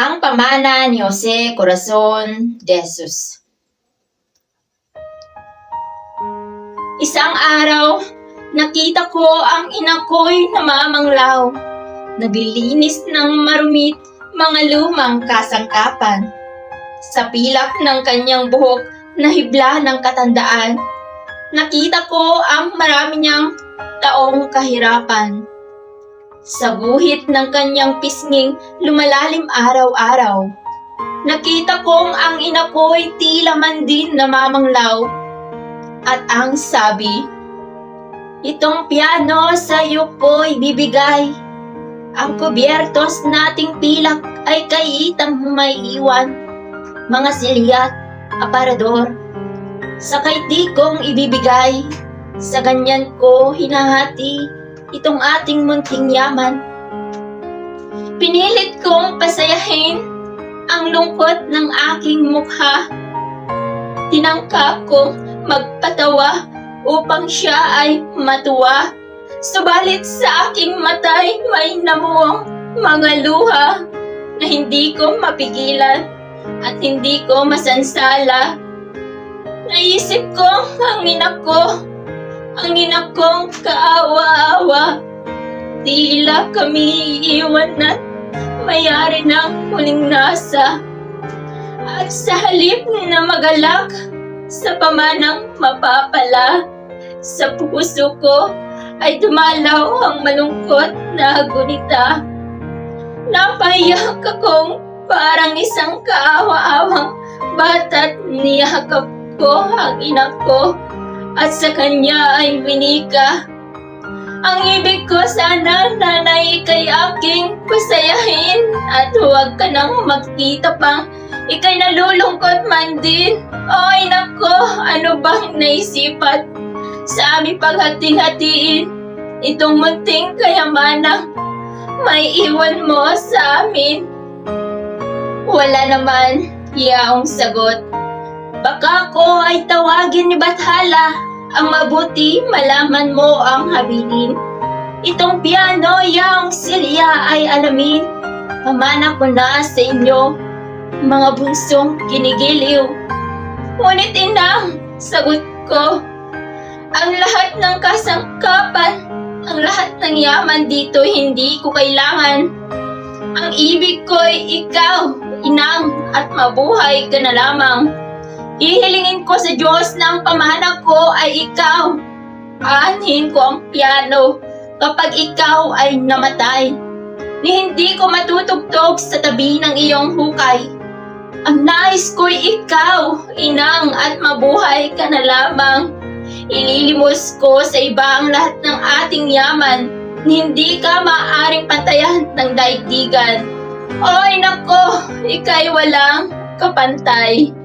Ang pamana ni Jose Corazon de Jesus. Isang araw, nakita ko ang ina ko'y namamanglaw. Naglilinis ng marumit mga lumang kasangkapan. Sa pilak ng kanyang buhok na hibla ng katandaan, nakita ko ang marami niyang taong kahirapan. Sa guhit ng kanyang pisnging lumalalim araw-araw. Nakita kong ang ina ko'y tila man din namamanglaw. At ang sabi, Itong piano sa iyo ko'y bibigay. Ang kubyertos nating pilak ay kay itang may iwan. Mga silyat, aparador, sakay di kong ibibigay. Sa ganyan ko hinahati itong ating munting yaman. Pinilit kong pasayahin ang lungkot ng aking mukha. Tinangka kong magpatawa upang siya ay matuwa. Subalit sa aking matay may namuong mga luha na hindi ko mapigilan at hindi ko masansala. Naisip ko ang ina ko, ang ina kong kaawa-awa. Tila kami iiwan na mayari ng huling nasa. At sa halip na magalak, sa pamanang mapapala, sa puso ko ay dumalaw ang malungkot na gunita. Napahiyak akong parang isang kaawa-awang bata't niyakap ko ang ina ko at sa kanya ay winika. Ang ibig ko sana nanay kay aking pasayahin at huwag ka nang magkita pang ikay nalulungkot man din. Ay nako, ano bang naisipat sa aming paghati-hatiin itong munting kayamanan may iwan mo sa amin. Wala naman, yaong sagot. Baka ko ay tawagin ni Bathala ang mabuti malaman mo ang habilin. Itong piano, yaong silya ay alamin. Pamana ko na sa inyo, mga bunsong kinigiliw. Ngunit inang, sagot ko, ang lahat ng kasangkapan, ang lahat ng yaman dito hindi ko kailangan. Ang ibig ko'y ikaw, inang, at mabuhay ka na lamang. Ihilingin ko sa Diyos na ang ko ay ikaw. Aanhin ko ang piano kapag ikaw ay namatay. Ni hindi ko matutugtog sa tabi ng iyong hukay. Ang nais ko'y ikaw, inang, at mabuhay ka na lamang. Ililimos ko sa iba ang lahat ng ating yaman. ni Hindi ka maaaring pantayan ng daigdigan. Oy nako, ikay walang kapantay.